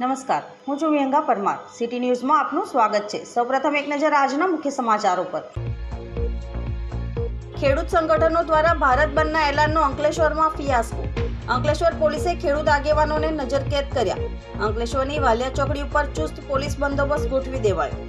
નમસ્કાર, હું છું વિહંગા પરમાર. સિટી ન્યૂઝમાં આપનું સ્વાગત છે. સૌપ્રથમ એક નજર આજના મુખ્ય સમાચારો પર. ખેડૂત સંગઠનો દ્વારા ભારત બંધના એલાનનો અંકલેશ્વરમાં ફિયાસ્કો. અંકલેશ્વર પોલીસે ખેડૂત આગેવાનોને નજરકેદ કર્યા. અંકલેશ્વરની વાલિયા ચોકડી ઉપર ચુસ્ત પોલીસ બંદોબસ્ત ગોઠવી દેવાયો.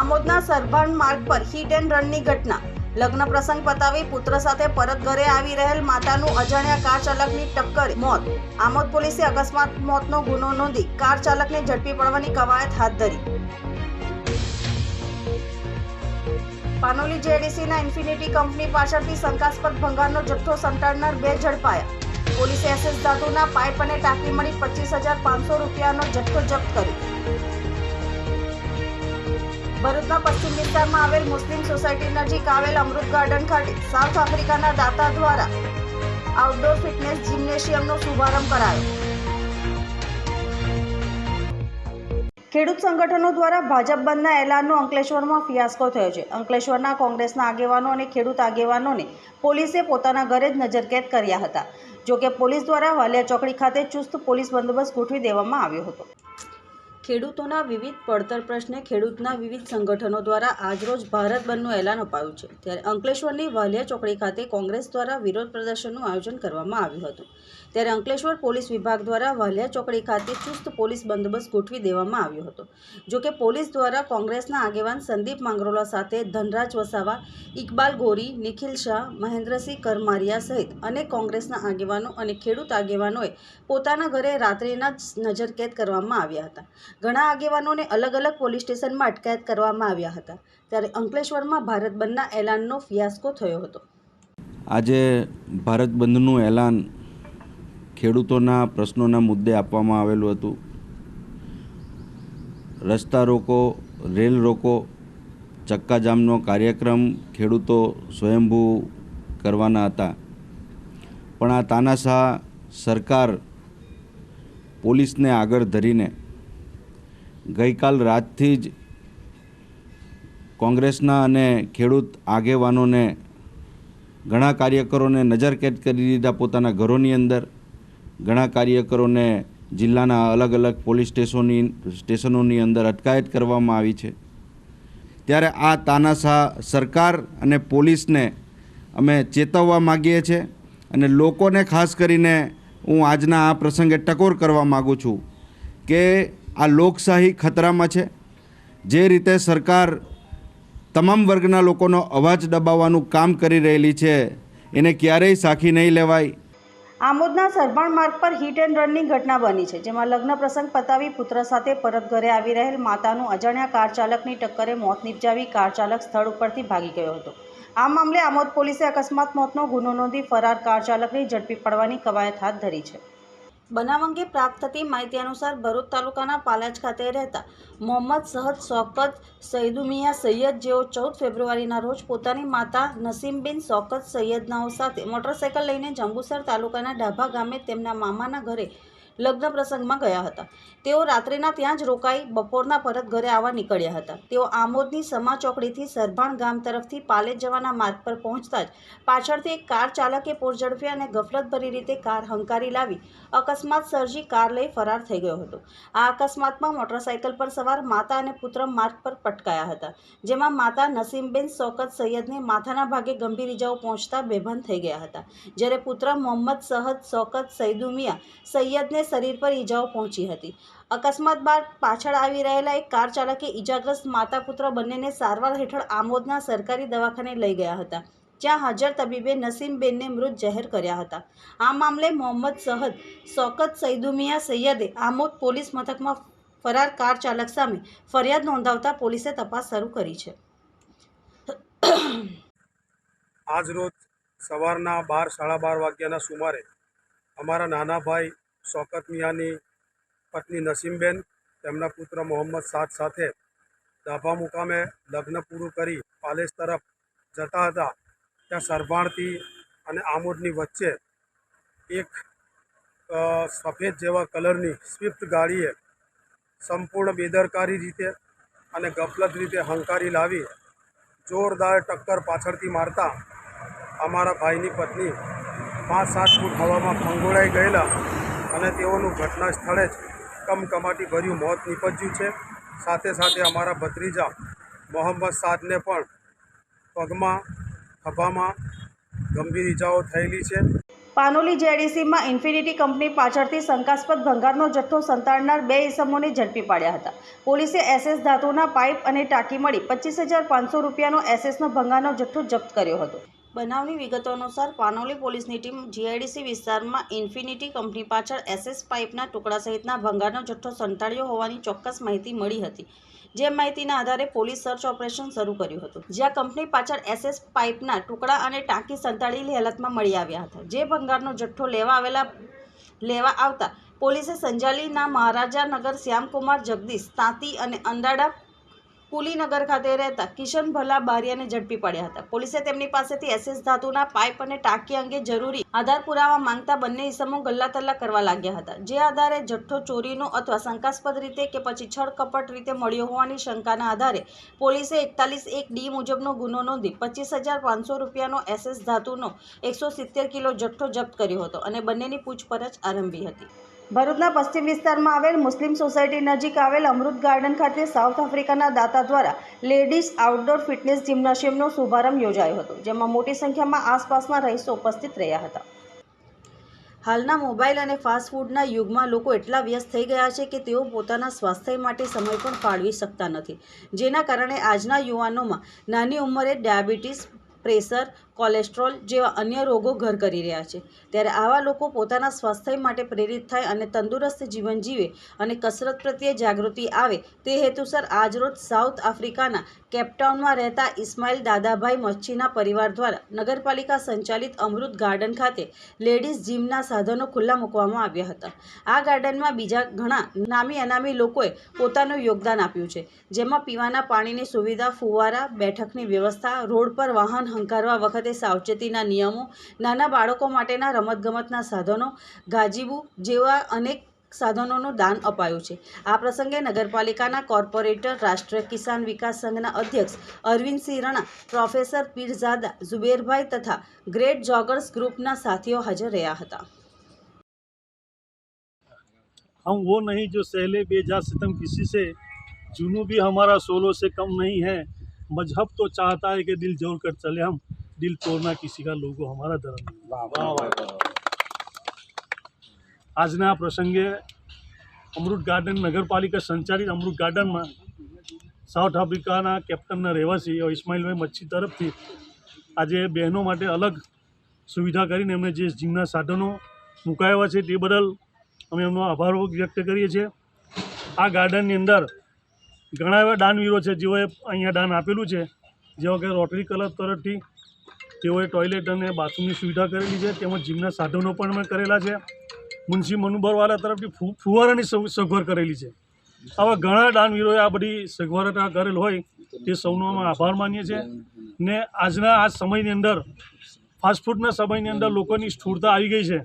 આમોદના સરભાણ માર્ગ પર હિટ એન્ડ રનની ઘટના. લગ્ન પ્રસંગ પતાવી પુત્ર સાથે પરત ઘરે આવી રહેલ માતાનું અજાણ્યા કાર ચાલકની ટક્કર, મોત. આમોદ પોલીસે અકસ્માત મોતનો ગુનો નોંધી કાર ચાલકને ઝડપી પડવાની કવાયત હાથ ધરી. પાનોલી જેડીસીના ઇન્ફિનિટી કંપની પાછળથી શંકાસ્પદ ભંગારનો જથ્થો સંતાડનાર બે ઝડપાયા. પોલીસે એસએસ ધાતુના પાઇપ અને ટાંકી મળી પચીસ હજાર પાંચસો રૂપિયાનો જથ્થો જપ્ત કર્યો. ભરૂચના પશ્ચિમ વિસ્તારમાં આવેલ મુસ્લિમ સોસાયટી નજીક આવેલ અમૃત ગાર્ડન ખાતે સાઉથ આફ્રિકાના દાતા દ્વારા આઉટડોર ફિટનેસ જિમ્નેશિયમનો શુભારંભ કરાયો. ખેડૂત સંગઠનો દ્વારા ભાજપ બંધના એલાનનો અંકલેશ્વરમાં ફિયાસ્કો થયો છે. અંકલેશ્વરના કોંગ્રેસના આગેવાનો અને ખેડૂત આગેવાનોને પોલીસે પોતાના ઘરે જ નજરકેદ કર્યા હતા. જોકે પોલીસ દ્વારા વાલિયા ચોકડી ખાતે ચુસ્ત પોલીસ બંદોબસ્ત ગોઠવી દેવામાં આવ્યો હતો. ખેડૂતોના વિવિધ પડતર પ્રશ્ને ખેડૂતના વિવિધ સંગઠનો દ્વારા આજરોજ ભારત બંધનું એલાન અપાયું છે. ત્યારે અંકલેશ્વરની વાલિયા ચોકડી ખાતે કોંગ્રેસ દ્વારા વિરોધ પ્રદર્શનનું આયોજન કરવામાં આવ્યું હતું. ત્યારે અંકલેશ્વર પોલીસ વિભાગ દ્વારા વાલિયા ચોકડી ખાતે ચુસ્ત પોલીસ બંદોબસ્ત ગોઠવી દેવામાં આવ્યો હતો. જોકે પોલીસ દ્વારા કોંગ્રેસના આગેવાન સંદીપ માંગરોલા સાથે ધનરાજ વસાવા, ઇકબાલ ગોરી, નિખિલ શાહ, મહેન્દ્રસિંહ કરમારિયા સહિત અનેક કોંગ્રેસના આગેવાનો અને ખેડૂત આગેવાનોએ પોતાના ઘરે રાત્રિના જ નજરકેદ કરવામાં આવ્યા હતા. ઘણા આગેવાનોને અલગ અલગ પોલીસ સ્ટેશનમાં અટકાયત કરવામાં આવ્યા હતા. ત્યારે અંકલેશ્વરમાં ભારત બંધના એલાનનો ફિયાસ્કો થયો હતો. આજે ભારત બંધનું એલાન ખેડૂતોના પ્રશ્નોના મુદ્દે આપવામાં આવેલું હતું. રસ્તા રોકો, રેલ રોકો ચક્કાજામનો કાર્યક્રમ ખેડૂતો સ્વયંભૂ કરવાના હતા. પણ આ તાનાશાહ સરકાર પોલીસને આગળ ધરીને ગઈકાલ રાતથી જ કોંગ્રેસના અને ખેડૂત આગેવાનોને ઘણા કાર્યકરોને નજરકેદ કરી દીધા પોતાના ઘરોની અંદર. ઘણા કાર્યકરોને જિલ્લાના અલગ અલગ પોલીસ સ્ટેશનોની સ્ટેશનોની અંદર અટકાયત કરવામાં આવી છે. ત્યારે આ તાનાશાહ સરકાર અને પોલીસને અમે ચેતવવા માગીએ છીએ અને લોકોને ખાસ કરીને હું આજના આ પ્રસંગે ટકોર કરવા માગું છું કે આ લોકશાહી ખતરામાં છે. જે રીતે સરકાર તમામ વર્ગના લોકોનો અવાજ દબાવવાનું કામ કરી રહેલી છે, એને ક્યારેય સાખી નહીં લેવાય. આમોદના સરભાણ માર્ગ પર હિટ એન્ડ રનની ઘટના બની છે, જેમાં લગ્ન પ્રસંગ પતાવી પુત્ર સાથે પરત ઘરે આવી રહેલ માતાનું અજાણ્યા કાર ચાલકની ટક્કરે મોત નિપજાવી કાર ચાલક સ્થળ ઉપરથી ભાગી ગયો હતો. આ મામલે આમોદ પોલીસે અકસ્માત, મોતનો ગુનો નોંધી ફરાર કાર ચાલકની ઝડપી પડવાની કવાયત હાથ ધરી છે. બનાવ અંગે પ્રાપ્ત થતી માહિતી અનુસાર ભરૂચ તાલુકાના પાલાજ ખાતે રહેતા મોહમ્મદ સહદ શોકત સૈદુમિયા સૈયદ જેઓ ચૌદ ફેબ્રુઆરીના રોજ પોતાની માતા નસીમબિન શોકત સૈયદનાઓ સાથે મોટરસાયકલ લઈને જંબુસર તાલુકાના ડાભા ગામે તેમના મામાના ઘરે લગ્ન પ્રસંગમાં ગયા હતા. તેઓ રાત્રિના ત્યાં જ રોકાઈ બપોરના પરત ઘરે આવવા નીકળ્યા હતા. તેઓ આમોદની સમા ચોકડીથી સરભાણ ગામ તરફથી પાલેજ જવાના માર્ગ પર પહોંચતા જ પાછળથી એક કાર ચાલકે પૂરઝડપી અને ગફલતભરી રીતે કાર હંકારી લાવી અકસ્માત સર્જી કાર લઈ ફરાર થઈ ગયો હતો. આ અકસ્માતમાં મોટરસાયકલ પર સવાર માતા અને પુત્ર માર્ગ પર પટકાયા હતા, જેમાં માતા નસીમબેન શોકત સૈયદને માથાના ભાગે ગંભીર ઇજાઓ પહોંચતા બેભાન થઈ ગયા હતા. જ્યારે પુત્ર મોહમ્મદ સહદ શોકત સૈદુમિયા સૈયદને શરીર પર ઈજાઓ પહોંચી હતી. અકસ્માત બાદ પાછળ આવી રહેલા એક કાર ચાલકે ઈજાગ્રસ્ત માતા પુત્ર બંનેને સારવાર હેઠળ આમોદના સરકારી દવાખાને લઈ ગયા હતા, જ્યાં હાજર તબીબે નસીમબેનને મૃત જાહેર કર્યા હતા. આ મામલે મોહમ્મદ સહદ, સોકત સૈદુમિયા સૈયદે આમોદ પોલીસ મથકમાં ફરાર કાર ચાલક સામે ફરિયાદ નોંધાવતા પોલીસે તપાસ શરૂ કરી છે. આજરોજ સવારના બાર, સાડા બાર વાગ્યાના સુમારે અમારા નાના ભાઈ શોકત મિયાની પત્ની નસીમબેન, તેમના પુત્ર મોહમ્મદ સાદ સાથે દાભા મુકામે લગ્ન પૂરું કરી પાલેસ તરફ જતા હતા. ત્યાં સરભાણથી અને આમોદની વચ્ચે એક સફેદ જેવા કલરની સ્વિફ્ટ ગાડીએ સંપૂર્ણ બેદરકારી રીતે અને ગફલત રીતે હંકારી લાવી જોરદાર ટક્કર પાછળથી મારતા અમારા ભાઈની પત્ની પાંચ સાત ફૂટ હવામાં ફંગોળાઈ ગયેલા અને તેઓનું ઘટના સ્થળે જ કમકમાટી ભર્યું મોત નીપજ્યું છે. સાથે સાથે અમારા ભત્રીજા મોહમ્મદ સાદને પણ પગમાં, ખભામાં ગંભીર ઈજાઓ થયેલી છે. પાનોલી જેડીસીમાં ઇન્ફિનિટી કંપની પાછળથી શંકાસ્પદ ભંગારનો જથ્થો સંતાડનાર બે ઇસમોને ઝડપી પાડ્યા હતા. પોલીસે એસએસ ધાતુના પાઇપ અને ટાંકી મળી પચીસ હજાર પાંચસો રૂપિયાનો એસએસનો ભંગારનો જથ્થો જપ્ત કર્યો હતો. બનાવની વિગતો અનુસાર પાનોલી પોલીસની ટીમ જીઆઈડીસી વિસ્તારમાં ઇન્ફિનિટી કંપની પાછળ એસએસ પાઇપના ટુકડા સહિતના ભંગારનો જથ્થો સંતાડ્યો હોવાની ચોક્કસ માહિતી મળી હતી. જે માહિતીના આધારે પોલીસ સર્ચ ઓપરેશન શરૂ કર્યું હતું. જ્યાં કંપની પાછળ એસએસ પાઇપના ટુકડા અને ટાંકી સંતાડેલી હાલતમાં મળી આવ્યા હતા. જે ભંગારનો જથ્થો લેવા આવેલા, લેવા આવતા પોલીસે સંજાલીના મહારાજાનગર શ્યામકુમાર જગદીશ તાંતી અને અંડાડા કુલીનગર ખાતે રહેતા કિશન ભલા બારિયાને ઝડપી પડ્યા હતા. પોલીસે તેમની પાસેથી એસએસ ધાતુના પાઇપ અને ટાંકી અંગે જરૂરી આધાર પુરાવા માંગતા બંને ઇસમો ગલ્લાતલ્લા કરવા લાગ્યા હતા. જે આધારે જથ્થો ચોરીનો અથવા શંકાસ્પદ રીતે કે પછી છળકપટ રીતે મળ્યો હોવાની શંકાના આધારે પોલીસે એકતાલીસ એક ડી મુજબનો ગુનો નોંધી પચીસ હજાર પાંચસો રૂપિયાનો એસએસ ધાતુનો એકસો સિત્તેર કિલો જથ્થો જપ્ત કર્યો હતો અને બંનેની પૂછપરછ આરંભી હતી. ભરૂચના પશ્ચિમ વિસ્તારમાં આવેલ મુસ્લિમ સોસાયટી નજીક આવેલ અમૃત ગાર્ડન ખાતે સાઉથ આફ્રિકાના દાતા દ્વારા લેડીઝ આઉટડોર ફિટનેસ જિમ્નાશિયમનો શુભારંભ યોજાયો હતો, જેમાં મોટી સંખ્યામાં આસપાસના રહીશો ઉપસ્થિત રહ્યા હતા. હાલના મોબાઈલ અને ફાસ્ટ ફૂડના યુગમાં લોકો એટલા વ્યસ્ત થઈ ગયા છે કે તેઓ પોતાના સ્વાસ્થ્ય માટે સમય પણ ફાળવી શકતા નથી, જેના કારણે આજના યુવાનોમાં નાની ઉંમરે ડાયાબિટીસ, પ્રેશર કોલેસ્ટ્રોલ જેવા અન્ય રોગો ઘર કરી રહ્યા છે. ત્યારે આવા લોકો પોતાના સ્વાસ્થ્ય માટે પ્રેરિત થાય અને તંદુરસ્ત જીવન જીવે અને કસરત પ્રત્યે જાગૃતિ આવે તે હેતુસર આજરોજ સાઉથ આફ્રિકાના કેપટાઉનમાં રહેતા ઇસ્માઇલ દાદાભાઈ મચ્છીના પરિવાર દ્વારા નગરપાલિકા સંચાલિત અમૃત ગાર્ડન ખાતે લેડીઝ જીમના સાધનો ખુલ્લા મૂકવામાં આવ્યા હતા. આ ગાર્ડનમાં બીજા ઘણા નામી અનામી લોકોએ પોતાનું યોગદાન આપ્યું છે, જેમાં પીવાના પાણીની સુવિધા, ફુવારા, બેઠકની વ્યવસ્થા, રોડ પર વાહન હંકારવા વખતે સાવચેતીના નિયમો નાના બાળકો માટેના રમતગમતના સાધનો ગાજીબુ જેવા અનેક સાધનોનું દાન અપાયું છે આ પ્રસંગે નગરપાલિકાના કોર્પોરેટર રાષ્ટ્રીય કિસાન વિકાસ સંઘના અધ્યક્ષ અરવિંદસિંહ રણા પ્રોફેસર પીરઝાદા ઝુબેરભાઈ તથા ગ્રેટ જોગર્સ ગ્રુપના સાથીઓ હાજર રહ્યા હતા हम वो नहीं जो सहले बेजा सितम किसी से जुनू भी हमारा सोलो से कम नहीं है मजहब तो चाहता है कि दिल जोड़ कर चले हम दिल तोड़ना किसी का लोगो हमारा धर्म नहीं આજના આ પ્રસંગે અમૃત ગાર્ડન નગરપાલિકા સંચાલિત અમૃત ગાર્ડનમાં સાઉથ આફ્રિકાના કેપ્ટનના રહેવાસી એવા ઇસ્માઇલભાઈ મચ્છી તરફથી આજે બહેનો માટે અલગ સુવિધા કરીને એમને જે જીમના સાધનો મુકાયા છે તે બદલ અમે એમનો આભાર વ્યક્ત કરીએ છીએ આ ગાર્ડનની અંદર ઘણા એવા દાનવીરો છે જેઓએ અહીંયા દાન આપેલું છે જેવા કે રોટરી ક્લબ તરફથી તેઓએ ટોયલેટ અને બાથરૂમની સુવિધા કરેલી છે. તેમજ જીમના સાધનો પણ અમે કરેલા છે. મુનશી મનુભરવાલા તરફથી ફુવારાની સગ- સગવડ કરેલી છે. આવા ઘણા દાનવીરોએ આ બધી સગવડતા કરેલ હોય તે સૌનો અમે આભાર માનીએ છીએ. ને આજના આ સમયની અંદર ફાસ્ટફૂડના સમયની અંદર લોકોની સ્થૂળતા આવી ગઈ છે.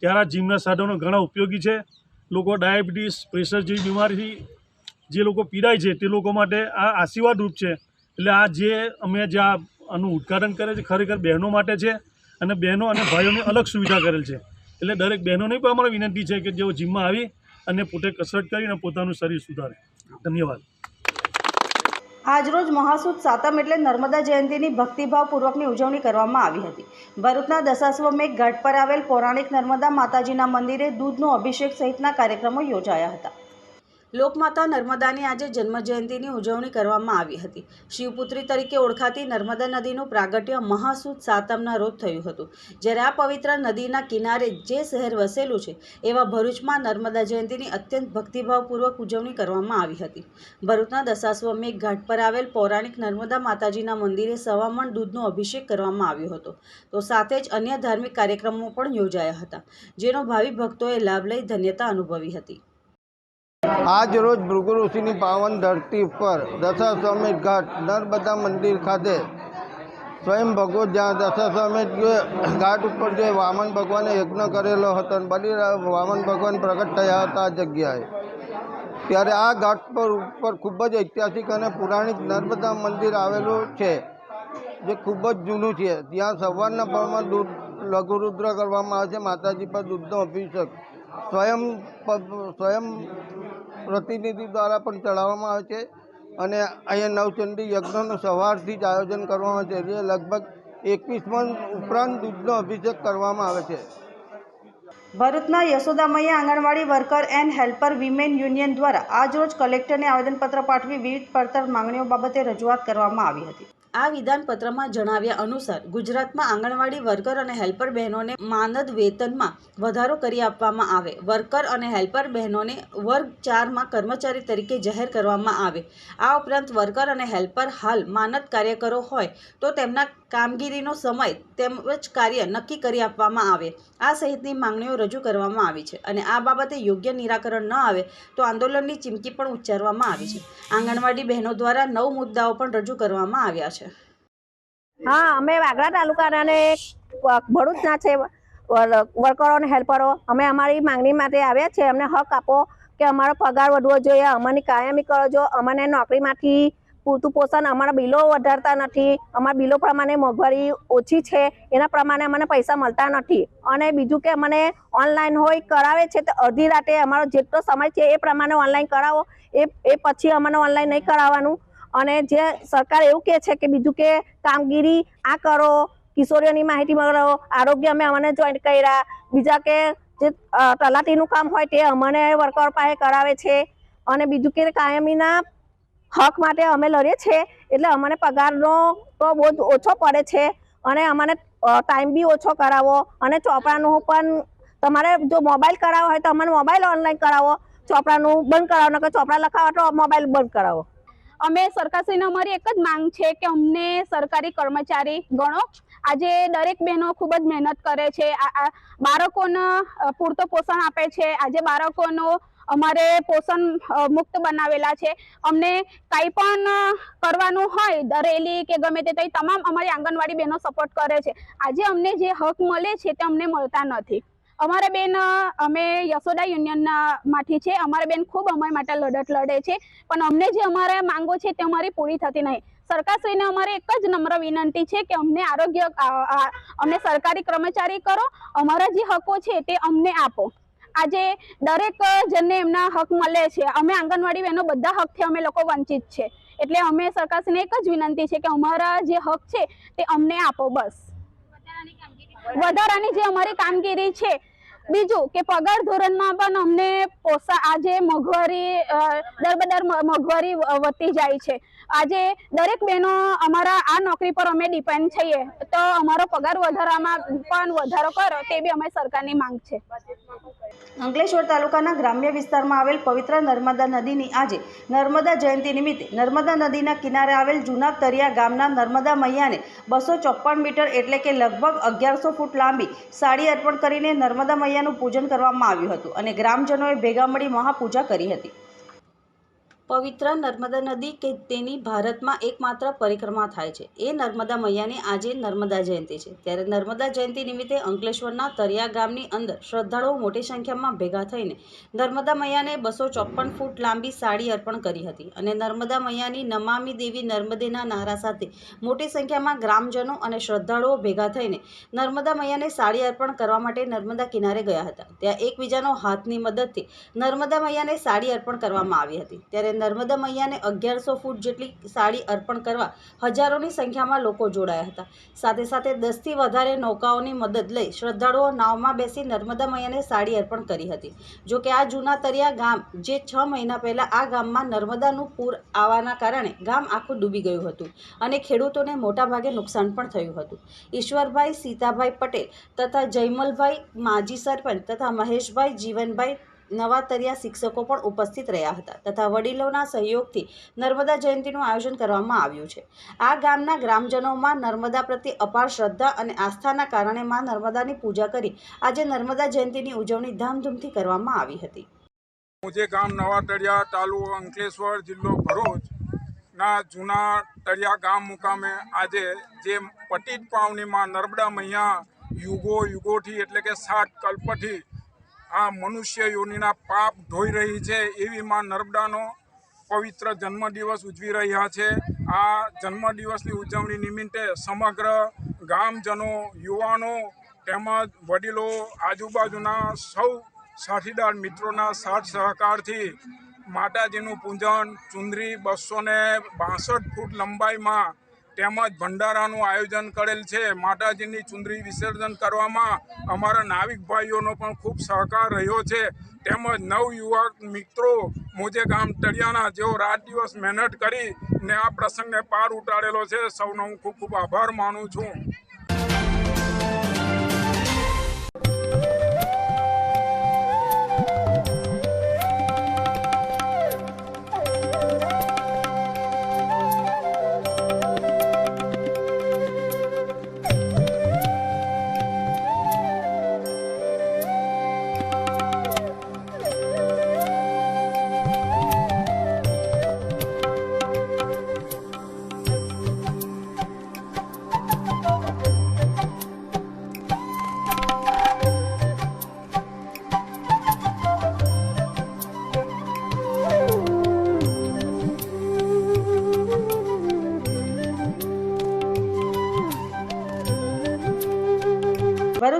ત્યારે આ જીમના સાધનો ઘણા ઉપયોગી છે. લોકો ડાયાબિટીસ પ્રેશર જેવી બીમારીથી જે લોકો પીડાય છે તે લોકો માટે આ આશીર્વાદ રૂપ છે. એટલે આ જે અમે જે આ આનું ઉદ્ઘાટન કરે છે, ખરેખર બહેનો માટે છે અને બહેનો અને ભાઈઓની અલગ સુવિધા કરેલ છે. એટલે દરેક બહેનોને પણ અમારી વિનંતી છે કે જેઓ જીમમાં આવી અને પોતે કસરત કરીને પોતાનું શરીર સુધારે. ધન્યવાદ. આજરોજ મહાસુદ સાતમ એટલે નર્મદા જયંતિની ભક્તિભાવપૂર્વકની ઉજવણી કરવામાં આવી હતી. ભરૂચના દશાશ્વમેઘ ઘાટ પર આવેલ પૌરાણિક નર્મદા માતાજીના મંદિરે દૂધનો અભિષેક સહિતના કાર્યક્રમો યોજાયા હતા. લોકમાતા નર્મદાની આજે જન્મજયંતિની ઉજવણી કરવામાં આવી હતી. શિવપુત્રી તરીકે ઓળખાતી નર્મદા નદીનું પ્રાગટ્ય મહાસુદ સાતમના રોજ થયું હતું. જ્યારે આ પવિત્ર નદીના કિનારે જે શહેર વસેલું છે, એવા ભરૂચમાં નર્મદા જયંતિની અત્યંત ભક્તિભાવપૂર્વક ઉજવણી કરવામાં આવી હતી. ભરૂચના દશાશ્વમેઘ ઘાટ પર આવેલ પૌરાણિક નર્મદા માતાજીના મંદિરે સવામણ દૂધનો અભિષેક કરવામાં આવ્યો હતો. તો સાથે જ અન્ય ધાર્મિક કાર્યક્રમો પણ યોજાયા હતા, જેનો ભાવિ ભક્તોએ લાભ લઈ ધન્યતા અનુભવી હતી. આજ રોજ ભૃગુ ઋષિની પાવન ધરતી ઉપર દશાશ્વમેધ ઘાટ, નર્મદા મંદિર ખાતે સ્વયં ભગવત જ્યાં દશાશ્વમેધ ઘાટ ઉપર જે વામન ભગવાને યજ્ઞ કરેલો હતો અને બની વામન ભગવાન પ્રગટ થયા હતા આ જગ્યાએ. ત્યારે આ ઘાટ પર ઉપર ખૂબ જ ઐતિહાસિક અને પુરાણિક નર્મદા મંદિર આવેલું છે, જે ખૂબ જ જૂનું છે. ત્યાં સવારના પરમાં દૂધ લઘુરુદ્ર કરવામાં આવે છે. માતાજી પર દૂધનો અભિષેક. સ્વયં સ્વયં પ્રતિનિધિ દ્વારા પણ ચડાવવામાં આવે છે અને અહીંયા નવચંડી યજ્ઞનું સવારથી જ આયોજન કરવામાં આવે છે. જે લગભગ એકવીસ મન ઉપરાંત દૂધનો અભિષેક કરવામાં આવે છે. ભરૂચના Yashodamaiya anganwadi worker and helper women union દ્વારા આજરોજ કલેક્ટરને આવેદનપત્ર પાઠવી વિવિધ પડતર માંગણીઓ બાબતે રજૂઆત કરવામાં આવી હતી. આ વિધાનપત્રમાં જણાવ્યા અનુસાર, ગુજરાતમાં આંગણવાડી વર્કર અને હેલ્પર બહેનોને માનદ વેતનમાં વધારો કરી આપવામાં આવે. વર્કર અને હેલ્પર બહેનોને વર્ગ ચારમાં કર્મચારી તરીકે જાહેર કરવામાં આવે. આ ઉપરાંત વર્કર અને હેલ્પર હાલ માનદ કાર્યકરો હોય તો તેમના કામગીરીનો સમય તેમજ કાર્ય નક્કી કરી આપવામાં આવે. આ સહિતની માંગણીઓ રજૂ કરવામાં આવી છે અને આ બાબતે યોગ્ય નિરાકરણ ન આવે તો આંદોલનની ચીમકી પણ ઉચ્ચારવામાં આવી છે. આંગણવાડી બહેનો દ્વારા નવ મુદ્દાઓ પણ રજૂ કરવામાં આવ્યા છે. હા, અમે વાગરા તાલુકાના ને ભરૂચના છે. વર્કરો અને હેલ્પરો. અમે અમારી માંગણી માટે આવ્યા છે. અમને હક આપો કે અમારો પગાર વધવો જોઈએ. અમને કાયમી કરો જો. અમને નોકરીમાંથી પૂરતું પોષણ, અમારા બિલો વધારતા નથી. અમારા બિલો પ્રમાણે મોંઘવારી ઓછી છે. એના પ્રમાણે અમને પૈસા મળતા નથી. અને બીજું કે મને ઓનલાઈન હોય, કરાવે છે, તો અડધી રાતે અમારો જેટલો સમય છે એ પ્રમાણે ઓનલાઈન કરાવો. એ એ પછી અમને ઓનલાઈન નહીં કરાવવાનું. અને જે સરકાર એવું કહે છે કે બીજું કે કામગીરી આ કરો, કિશોરીઓની માહિતી મળો આરોગ્ય અમે અમને જોઈન્ટ કર્યા, બીજા કે જે તલાટીનું કામ હોય તે અમને વર્કર પાસે કરાવે છે. અને બીજું કે કાયમીના હક માટે અમે લડીએ છીએ એટલે અમને પગારનો તો બહુ જ ઓછો પડે છે. અને અમને ટાઈમ બી ઓછો કરાવો. અને ચોપડાનું પણ તમારે જો મોબાઈલ કરાવો હોય તો અમને મોબાઈલ ઓનલાઈન કરાવો. ચોપડાનું બંધ કરાવો કે ચોપડા લખાવો તો મોબાઈલ બંધ કરાવો. અમે સરકારશ્રીને અમારી એક જ માંગ છે કે અમને સરકારી કર્મચારી ગણો. આજે દરેક બહેનો ખૂબ જ મહેનત કરે છે. બાળકોને પૂરતો પોષણ આપે છે. આજે બાળકોનો અમારે પોષણ મુક્ત બનાવેલા છે. અમને કાંઈ પણ કરવાનું હોય રેલી કે ગમે તો તમામ અમારી આંગણવાડી બહેનો સપોર્ટ કરે છે. આજે અમને જે હક મળે છે તે અમને મળતા નથી. અમારા બેન અમે યશોદા યુનિયનના માંથી છે. અમારા બેન ખૂબ અમારા માટે લડત લડે છે. પણ અમને જે અમારા માંગો છે તે અમારી પૂરી થતી નહીં. સરકારશ્રીને અમારે એક જ નમ્ર વિનંતી છે કે અમને આરોગ્ય અમને સરકારી કર્મચારી કરો. અમારા જે હકો છે તે અમને આપો. આજે દરેક જણને એમના હક મળે છે. અમે આંગણવાડી બહેનો બધા હકથી અમે લોકો વંચિત છે. એટલે અમે સરકારશ્રીને એક જ વિનંતી છે કે અમારા જે હક છે તે અમને આપો બસ. વધારાની જે અમારી કામગીરી છે બીજું કે પગાર ધોરણમાં પણ અમને પોસા, આજે મોંઘવારી દર બદર મોંઘવારી વધતી જાય છે. આજે દરેક બહેનો અમારા આ નોકરી પર અમે ડિપેન્ડ છીએ તો અમારો પગાર વધારામાં પણ વધારો કરો, તે બી અમે સરકારની માંગ છે. અંકલેશ્વર તાલુકાના ગ્રામ્ય વિસ્તારમાં આવેલ પવિત્ર નર્મદા નદીની આજે નર્મદા જયંતિ નિમિત્તે નર્મદા નદીના કિનારે આવેલ જૂના તરિયા ગામના નર્મદા મૈયાને બસો ચોપ્પન મીટર એટલે કે લગભગ અગિયારસો ફૂટ લાંબી સાડી અર્પણ કરીને નર્મદા મૈયાનું પૂજન કરવામાં આવ્યું હતું અને ગ્રામજનોએ ભેગા મળી મહાપૂજા કરી હતી. પવિત્ર નર્મદા નદી કે તેની ભારતમાં એકમાત્ર પરિક્રમા થાય છે. એ નર્મદા મૈયાની આજે નર્મદા જયંતિ છે. ત્યારે નર્મદા જયંતિ નિમિત્તે અંકલેશ્વરના તરિયા ગામની અંદર શ્રદ્ધાળુઓ મોટી સંખ્યામાં ભેગા થઈને નર્મદા મૈયાને બસો ચોપ્પન ફૂટ લાંબી સાડી અર્પણ કરી હતી અને નર્મદા મૈયાની નમામી દેવી નર્મદેના નારા સાથે મોટી સંખ્યામાં ગ્રામજનો અને શ્રદ્ધાળુઓ ભેગા થઈને નર્મદા મૈયાને સાડી અર્પણ કરવા માટે નર્મદા કિનારે ગયા હતા. ત્યાં એકબીજાનો હાથની મદદથી નર્મદા મૈયાને સાડી અર્પણ કરવામાં આવી હતી. ત્યારે નર્મદા મૈયાને અગિયારસો ફૂટ જેટલી સાડી અર્પણ કરવા હજારોની સંખ્યામાં લોકો જોડાયા હતા. સાથે સાથે દસથી વધારે નૌકાઓની મદદ લઈ શ્રદ્ધાળુઓ નાવમાં બેસી નર્મદા મૈયાને સાડી અર્પણ કરી હતી. જોકે આ જૂના તરિયા ગામ જે છ મહિના પહેલાં આ ગામમાં નર્મદાનું પૂર આવવાના કારણે ગામ આખું ડૂબી ગયું હતું અને ખેડૂતોને મોટાભાગે નુકસાન પણ થયું હતું. ઈશ્વરભાઈ સીતાભાઈ પટેલ તથા જયમલભાઈ માજી સરપંચ તથા મહેશભાઈ જીવનભાઈ નવા તરિયા શિક્ષકો પણ ઉપસ્થિત રહ્યા હતા તથા વડીલોના સહયોગથી નર્મદા જયંતિનું આયોજન કરવામાં આવ્યું છે. આ ગામના ગ્રામજનોમાં નર્મદા પ્રત્યે અપાર શ્રદ્ધા અને આસ્થાના કારણે માં નર્મદાની પૂજા કરી આજે નર્મદા જયંતિની ઉજવણી ધામધૂમથી કરવામાં આવી હતી. મુજે ગામ નવા તળિયા તાલુકો અંકલેશ્વર જિલ્લો ભરૂચ ના જૂના તળિયા ગામ મુકામે આજે જે પતિત પાવનીમાં નર્મદા મૈયા યુગો યુગોથી એટલે કે સાત કલ્પથી આ મનુષ્ય યોનિના પાપ ધોઈ રહી છે એવી માં નર્મદાનો પવિત્ર જન્મદિવસ ઉજવી રહ્યા છે. આ જન્મદિવસની ઉજવણી નિમિત્તે સમગ્ર ગામજનો, યુવાનો તેમજ વડીલો આજુબાજુના સૌ સાથીદાર મિત્રોના સાથ સહકારથી માતાજીનું પૂજન, ચુંદરી બસો બાસઠ ફૂટ લંબાઈમાં તેમજ ભંડારાનું આયોજન કરેલ છે. માતાજીની ચુંદરી વિસર્જન કરવામાં અમારા નાવિક ભાઈઓનો પણ ખૂબ સહકાર રહ્યો છે. તેમજ નવયુવક મિત્રો મોજે ગામ તળિયાના જેઓ રાત દિવસ મહેનત કરી ને આ પ્રસંગને પાર ઉતારેલો છે. સૌનો હું ખૂબ ખૂબ આભાર માનું છું.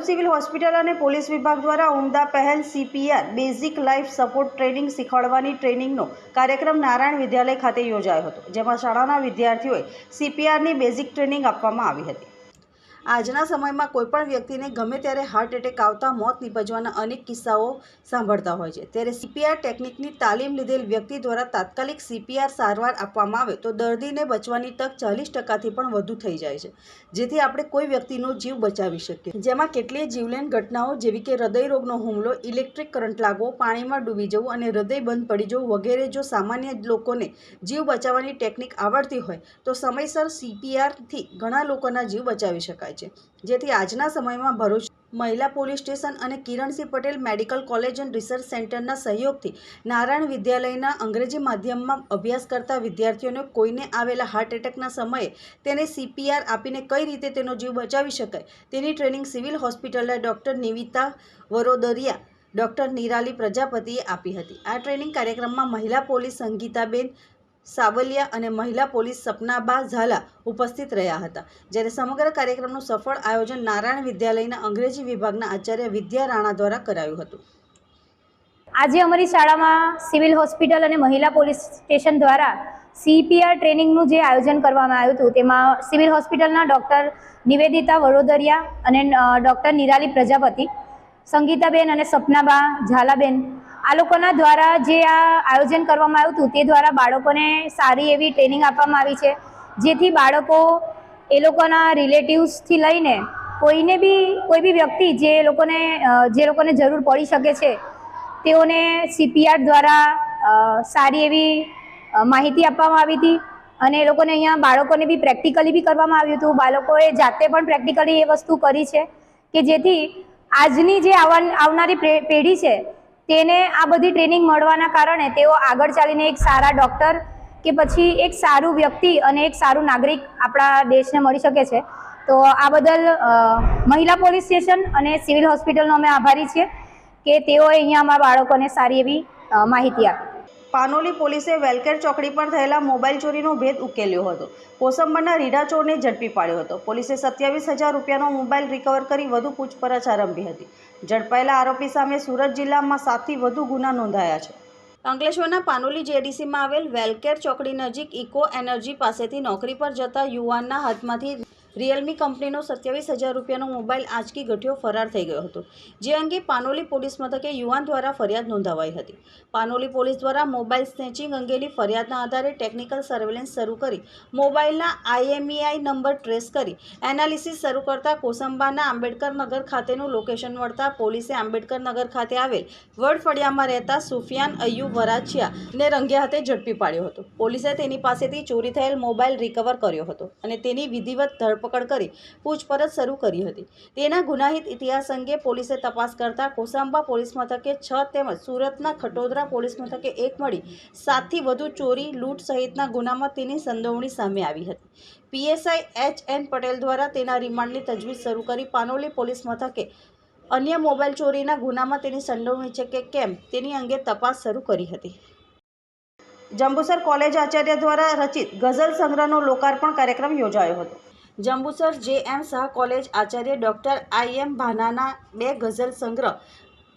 સિવિલ હોસ્પિટલ અને પોલીસ વિભાગ દ્વારા ઉમદા પહેલ CPR basic life support training શીખવાડવાની ટ્રેનિંગનો કાર્યક્રમ નારાયણ વિદ્યાલય ખાતે યોજાયો હતો, જેમાં શાળાના વિદ્યાર્થીઓએ સીપીઆરની બેઝિક ટ્રેનિંગ આપવામાં આવી હતી. આજના સમયમાં કોઈપણ વ્યક્તિને ગમે ત્યારે હાર્ટ એટેક આવતા મોત નીપજવાના અનેક કિસ્સાઓ સાંભળતા હોય છે. ત્યારે સીપીઆર ટેકનિકની તાલીમ લીધેલ વ્યક્તિ દ્વારા તાત્કાલિક સીપીઆર સારવાર આપવામાં આવે તો દર્દીને બચવાની તક ચાલીસ ટકાથી પણ વધુ થઈ જાય છે. જેથી આપણે કોઈ વ્યક્તિનો જીવ બચાવી શકીએ. જેમાં કેટલીય જીવલેણ ઘટનાઓ જેવી કે હૃદયરોગનો હુમલો, ઇલેક્ટ્રિક કરંટ લાગવો, પાણીમાં ડૂબી જવું અને હૃદય બંધ પડી જવું વગેરે જો સામાન્ય લોકોને જીવ બચાવવાની ટેકનિક આવડતી હોય તો સમયસર સીપીઆરથી ઘણા લોકોના જીવ બચાવી શકાય છે. જેથી આજના સમયમાં ભરૂચ મહિલા પોલીસ સ્ટેશન અને Kiransinh Patel medical college and research સેન્ટરના સહયોગથી નારાયણ વિદ્યાલયના અંગ્રેજી માધ્યમમાં અભ્યાસ કરતા વિદ્યાર્થીઓને કોઈને આવેલા હાર્ટ એટેકના સમયે તેને સીપીઆર આપીને કઈ રીતે તેનો જીવ બચાવી શકાય તેની ટ્રેનિંગ સિવિલ હોસ્પિટલના ડૉક્ટર નિવિતા વરોદરિયા ડૉક્ટર નિરાલી પ્રજાપતિએ આપી હતી. આ ટ્રેનિંગ કાર્યક્રમમાં મહિલા પોલીસ સંગીતાબેન સાવલિયા અને મહિલા પોલીસ સપનાબા ઝાલા ઉપસ્થિત રહ્યા હતા, જ્યારે સમગ્ર કાર્યક્રમનું સફળ આયોજન નારાયણ વિદ્યાલયના અંગ્રેજી વિભાગના આચાર્ય વિદ્યા રાણા દ્વારા કરાયું હતું. આજે અમારી શાળામાં સિવિલ હોસ્પિટલ અને મહિલા પોલીસ સ્ટેશન દ્વારા સીપીઆર ટ્રેનિંગનું જે આયોજન કરવામાં આવ્યું હતું, તેમાં સિવિલ હોસ્પિટલના ડૉક્ટર નિવેદિતા વડોદરિયા અને ડૉક્ટર નિરાલી પ્રજાપતિ, સંગીતાબેન અને સપનાબા ઝાલાબેન આ લોકોના દ્વારા જે આ આયોજન કરવામાં આવ્યું હતું, તે દ્વારા બાળકોને સારી એવી ટ્રેનિંગ આપવામાં આવી છે. જેથી બાળકો એ લોકોના રિલેટિવ્સથી લઈને કોઈને બી, કોઈ બી વ્યક્તિ જે લોકોને જે લોકોને જરૂર પડી શકે છે, તેઓને સીપીઆર દ્વારા સારી એવી માહિતી આપવામાં આવી હતી. અને એ લોકોને અહીંયા બાળકોને બી પ્રેક્ટિકલી બી કરવામાં આવ્યું હતું. બાળકોએ જાતે પણ પ્રેક્ટિકલી એ વસ્તુ કરી છે કે જેથી આજની જે આવનારી પેઢી છે તેને આ બધી ટ્રેનિંગ મળવાના કારણે તેઓ આગળ ચાલીને એક સારા ડૉક્ટર કે પછી એક સારું વ્યક્તિ અને એક સારું નાગરિક આપણા દેશને મળી શકે છે. તો આ બદલ મહિલા પોલીસ સ્ટેશન અને સિવિલ હોસ્પિટલનો અમે આભારી છીએ કે તેઓએ અહીંયા અમારા બાળકોને સારી એવી માહિતી આપી. પાનોલી પોલીસે વેલકેર ચોકડી પર થયેલા મોબાઈલ ચોરીનો ભેદ ઉકેલ્યો હતો. કોસંબરના રીઢા ચોરને ઝડપી પાડ્યો હતો. પોલીસે સત્યાવીસ હજાર રૂપિયાનો મોબાઈલ રિકવર કરી વધુ પૂછપરછ આરંભી હતી. ઝડપાયેલા આરોપી સામે સુરત જિલ્લામાં સાતથી વધુ ગુના નોંધાયા છે. અંકલેશ્વરના પાનોલી જેડીસીમાં આવેલ વેલકેર ચોકડી નજીક ઇકો એનર્જી પાસેથી નોકરી પર જતા યુવાનના હાથમાંથી રિયલમી કંપનીનો સત્યાવીસ હજાર રૂપિયાનો મોબાઈલ આંચકી ગઠિયો ફરાર થઈ ગયો હતો, જે અંગે પાનોલી પોલીસ મથકે યુવાન દ્વારા ફરિયાદ નોંધાવાઈ હતી. પાનોલી પોલીસ દ્વારા મોબાઈલ સ્નેચિંગ અંગેની ફરિયાદના આધારે ટેકનિકલ સર્વેલન્સ શરૂ કરી, મોબાઈલના આઈએમઈઆઈ નંબર ટ્રેસ કરી, એનાલિસિસ શરૂ કરતા કોસંબાના આંબેડકર નગર ખાતેનું લોકેશન મળતા પોલીસે આંબેડકર નગર ખાતે આવેલ વડફળિયામાં રહેતા સુફિયાન અયુબ વરાછિયાને રંગે હાથે ઝડપી પાડ્યો હતો. પોલીસે તેની પાસેથી ચોરી થયેલ મોબાઈલ રિકવર કર્યો હતો અને તેની વિધિવત ધરપકડ કરી પૂછપરછ શરૂ કરી હતી. તેના ગુનાહિત ઇતિહાસ અંગે પોલીસે તપાસ કરતા કોસાંબા પોલીસ મથકે છ તેમજ સુરતના ખટોદરા પોલીસ મથકે એક મળી સાતથી વધુ ચોરી, લૂંટ સહિતના ગુનામાં તેની સંડોવણી સામે આવી હતી. પીએસઆઈ એચ એન પટેલ દ્વારા તેના રિમાન્ડની તજવીજ શરૂ કરી પાનોલી પોલીસ મથકે અન્ય મોબાઈલ ચોરીના ગુનામાં તેની સંડોવણી છે કે કેમ તેની અંગે તપાસ શરૂ કરી હતી. જંબુસર કોલેજ આચાર્ય દ્વારા રચિત ગઝલ સંગ્રહનો લોકાર્પણ કાર્યક્રમ યોજાયો હતો. Jambusar J M Shah college Acharya doctor I M ભાનાના બે ગઝલ સંગ્રહ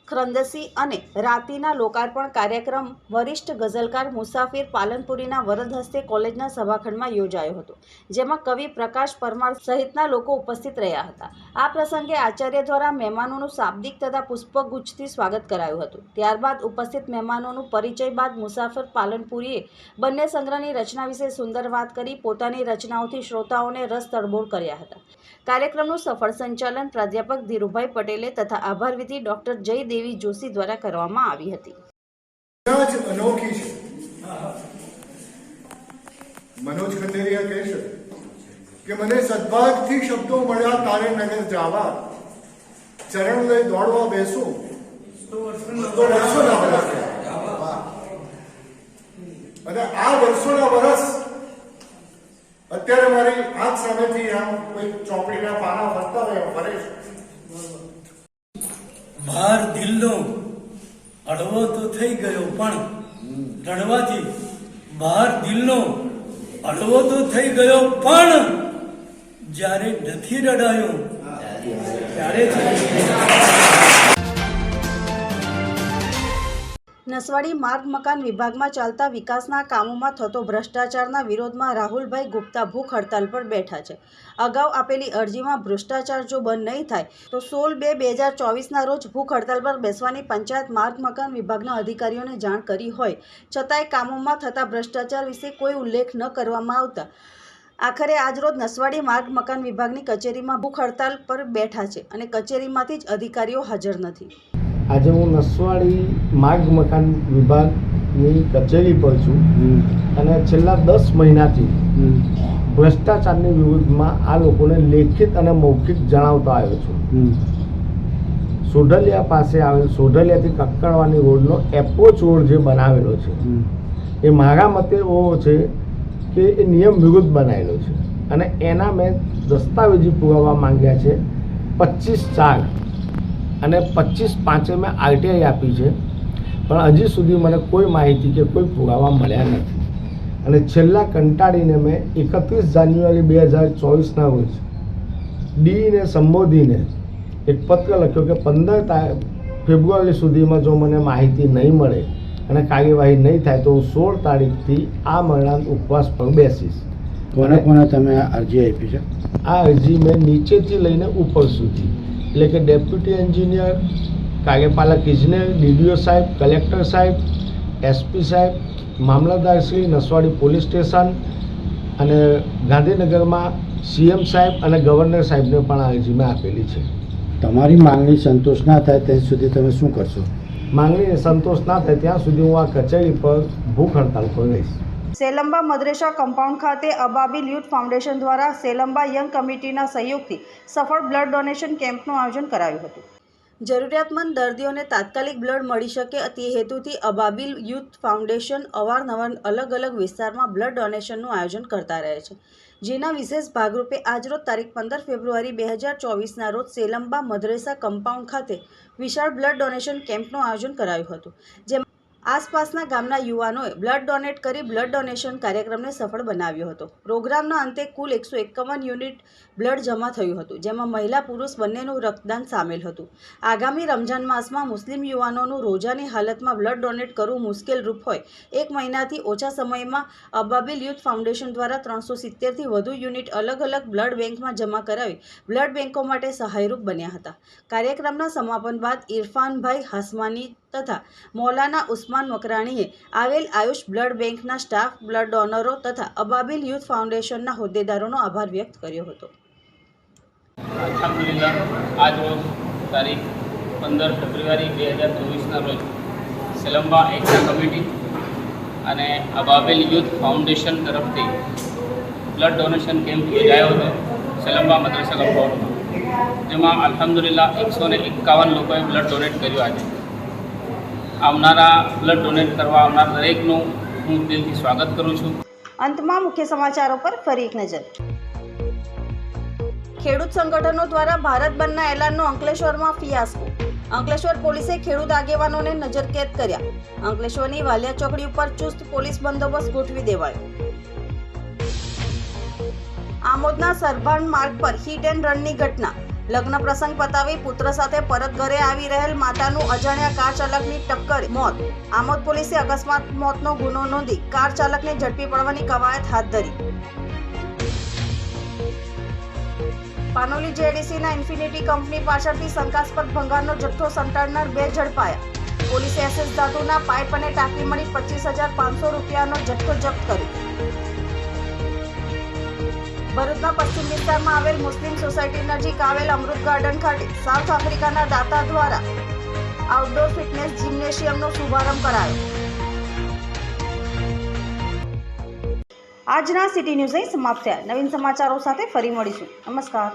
ખરંદસી અને રાતીના લોકાર્પણ કાર્યક્રમ વરિષ્ઠ ગઝલકાર મુસાફિર પાલનપુરીના વરદ હસ્તે કોલેજના સભાખંડમાં યોજાયો હતો, જેમાં કવિ પ્રકાશ પરમાર સહિતના લોકો ઉપસ્થિત રહ્યા હતા. આ પ્રસંગે આચાર્ય દ્વારા મહેમાનોનું શાબ્દિક તથા પુષ્પગુચ્છથી સ્વાગત કરાયું હતું. ત્યારબાદ ઉપસ્થિત મહેમાનોનું પરિચય બાદ મુસાફિર પાલનપુરીએ બંને સંગ્રહની રચના વિશે સુંદર વાત કરી પોતાની રચનાઓથી શ્રોતાઓને રસ તડબોળ કર્યા હતા. કાર્યક્રમનું સફળ સંચાલન પ્રાધ્યાપક ધીરુભાઈ પટેલે તથા આભારવિધિ વિધિ જય દેવી જોશી દ્વારા કરવામાં આવી હતી. મનોજ ખંડેરિયા કહેશે કે મને સદભાગથી શબ્દો મળ્યા તારે નગર જાવા. ચરણ લઈ દોડવા બેસું. અને આ વર્ષોના વરસ અત્યારે મારી આંખ સામેથી આમ કોઈ ચોપડીના પાના ફરતા હોય ફરે ભાર દિલનો અડવો તો થઈ ગયો, પણ રડવાથી ભાર દિલનો અડવો તો થઈ ગયો, પણ જ્યારે નથી રડાયો, ત્યારે નસવાડી માર્ગ મકાન વિભાગમાં ચાલતા વિકાસના કામોમાં થતો ભ્રષ્ટાચારના વિરોધમાં રાહુલભાઈ ગુપ્તા ભૂખ હડતાલ પર બેઠા છે. અગાઉ આપેલી અરજીમાં ભ્રષ્ટાચાર જો બંધ નહીં થાય, તો સોળ બે બે હજાર ચોવીસના રોજ ભૂખ હડતાલ પર બેસવાની પંચાયત માર્ગ મકાન વિભાગના અધિકારીઓને જાણ કરી હોય, છતાંય કામોમાં થતા ભ્રષ્ટાચાર વિશે કોઈ ઉલ્લેખ ન કરવામાં આવતા. આખરે આજરોજ નસવાડી માર્ગ મકાન વિભાગની કચેરીમાં ભૂખ હડતાલ પર બેઠા છે અને કચેરીમાંથી જ અધિકારીઓ હાજર નથી. આજે હું નસવાડી માર્ગ મકાન વિભાગની કચેરી પર છું. અને છેલ્લા દસ મહિનાથી ભ્રષ્ટાચારની વિરુદ્ધમાં આ લોકોને લેખિત અને મૌખિક જણાવતો આવ્યો છું. સોઢલિયા પાસે આવેલ સોઢલિયાથી કક્કડવાની રોડનો એપ્રોચ રોડ જે બનાવેલો છે એ મારા મતે એવો છે કે એ નિયમ વિરુદ્ધ બનાવેલો છે. અને એના મેં દસ્તાવેજી પુરાવા માંગ્યા છે પચીસ ચાર. અને પચીસ પાંચે મેં આરટીઆઈ આપી છે. પણ હજી સુધી મને કોઈ માહિતી કે કોઈ પુરાવા મળ્યા નથી. અને છેલ્લા કંટાળીને મેં એકત્રીસ જાન્યુઆરી બે હજાર ચોવીસના રોજ ડીને સંબોધીને એક પત્ર લખ્યો કે પંદર તારીખ ફેબ્રુઆરી સુધીમાં જો મને માહિતી નહીં મળે અને કાર્યવાહી નહીં થાય તો હું સોળ તારીખથી આ મરણાંત ઉપવાસ પર બેસીશ. કોને કોને તમે અરજી આપી છે? આ અરજી મેં નીચેથી લઈને ઉપર સુધી. એટલે કે ડેપ્યુટી એન્જિનિયર કાર્યપાલક ઇજનેર ડીડીઓ સાહેબ કલેક્ટર સાહેબ એસપી સાહેબ મામલતદાર શ્રી નસવાડી પોલીસ સ્ટેશન અને ગાંધીનગરમાં સીએમ સાહેબ અને ગવર્નર સાહેબને પણ આ અરજી મેં આપેલી છે. તમારી માંગણી સંતોષ ના થાય ત્યાં સુધી તમે શું કરશો? માંગણી સંતોષ ના થાય ત્યાં સુધી હું આ કચેરી પર ભૂખ હડતાલ પર રહીશ. સેલંબા મદ્રેસા કમ્પાઉન્ડ ખાતે અબાબિલ યુથ ફાઉન્ડેશન દ્વારા સેલંબા યંગ કમિટીના સહયોગથી સફળ બ્લડ ડોનેશન કેમ્પનું આયોજન કરાયું હતું. જરૂરિયાતમંદ દર્દીઓને તાત્કાલિક બ્લડ મળી શકે તે હેતુથી અબાબિલ યુથ ફાઉન્ડેશન અવારનવાર અલગ અલગ વિસ્તારમાં બ્લડ ડોનેશનનું આયોજન કરતા રહે છે. જેના વિશેષ ભાગરૂપે આજરોજ તારીખ પંદર ફેબ્રુઆરી બે હજાર ચોવીસના રોજ સેલંબા મદ્રેસા કમ્પાઉન્ડ ખાતે વિશાળ બ્લડ ડોનેશન કેમ્પનું આયોજન કરાયું હતું. જેમાં આસપાસના ગામના યુવાનોએ બ્લડ ડોનેટ કરી બ્લડ ડોનેશન કાર્યક્રમને સફળ બનાવ્યો હતો. પ્રોગ્રામના અંતે કુલ એકસો એકાવન યુનિટ બ્લડ જમા થયું હતું, જેમાં મહિલા પુરુષ બંનેનું રક્તદાન સામેલ હતું. આગામી રમજાન માસમાં મુસ્લિમ યુવાનોનું રોજાની હાલતમાં બ્લડ ડોનેટ કરવું મુશ્કેલ રૂપ હોય. એક મહિનાથી ઓછા સમયમાં અબાબિલ યુથ ફાઉન્ડેશન દ્વારા ત્રણસો સિત્તેરથી વધુ યુનિટ અલગ અલગ બ્લડ બેંકમાં જમા કરાવી બ્લડ બેંકો માટે સહાયરૂપ બન્યા હતા. કાર્યક્રમના સમાપન બાદ ઇરફાનભાઈ હાસમાની તથા મૌલાના ઉસ્માન મકરાણીએ આવેલ આયુષ બ્લડ બેંકના સ્ટાફ, બ્લડ ડોનરો તથા અબાબિલ યુથ ફાઉન્ડેશનના હોદ્દેદારોનો આભાર વ્યક્ત કર્યો હતો. આજ તારીખ પંદર ફેબ્રુઆરી બે હજાર ચોવીસના રોજ સેલંબા એકતા કમિટી અને અબાબેલ યુથ ફાઉન્ડેશન તરફથી બ્લડ ડોનેશન કેમ્પ યોજાયો હતો સેલંબા મદ્રસા કમ્પાઉન્ડમાં, જેમાં અલહમદુલિલ્લાહ એકસો ને એકાવન લોકોએ બ્લડ ડોનેટ કર્યું આજે. આવનારા બ્લડ ડોનેટ કરવા આવનાર દરેકનું હું દિલથી સ્વાગત કરું છું. અંતમાં મુખ્ય સમાચારો પર ફરી એક નજર. ખેડૂત સંગઠનો દ્વારા ભારત બંધના એલાનનો અંકલેશ્વરમાં ફિયાસ્કો. અંકલેશ્વર પોલીસે ખેડૂત આગેવાનોને નજરકેદ કર્યા. અંકલેશ્વરની વાલિયા ચોકડી ઉપર ચુસ્ત પોલીસ બંદોબસ્ત ગોઠવી દેવાયો. આમોદના સરભાન માર્ગ પર હિટ એન્ડ રનની ઘટના. લગ્ન પ્રસંગ પતાવી પુત્ર સાથે પરત ઘરે આવી રહેલ માતાનું અજાણ્યા કાર ચાલકની ટક્કર, મોત. આમોદ પોલીસે અકસ્માત મોતનો ગુનો નોંધી કાર ચાલકને ઝડપી પડવાની કવાયત હાથ ધરી. પાનોલી જેડીસીના ઇન્ફિનિટી કંપની પાછળથી શંકાસ્પદ ભંગારનો જથ્થો સંતાડનાર બે ઝડપાયા. પોલીસે એસએસ ધાતુના પાઇપ અને ટાંકી મળી પચીસ હજાર પાંચસો રૂપિયાનો જથ્થો જપ્ત કર્યો. ભરૂચના પશ્ચિમ વિસ્તારમાં આવેલ મુસ્લિમ સોસાયટી નજીક આવેલ અમૃત ગાર્ડન ખાતે સાઉથ આફ્રિકાના દાતા દ્વારા આઉટડોર ફિટનેસ જિમ્નેશિયમનો શુભારંભ કરાયો. આજના સિટી ન્યૂઝ અહીં સમાપ્ત થયા. નવીન સમાચારો સાથે ફરી મળીશું. નમસ્કાર.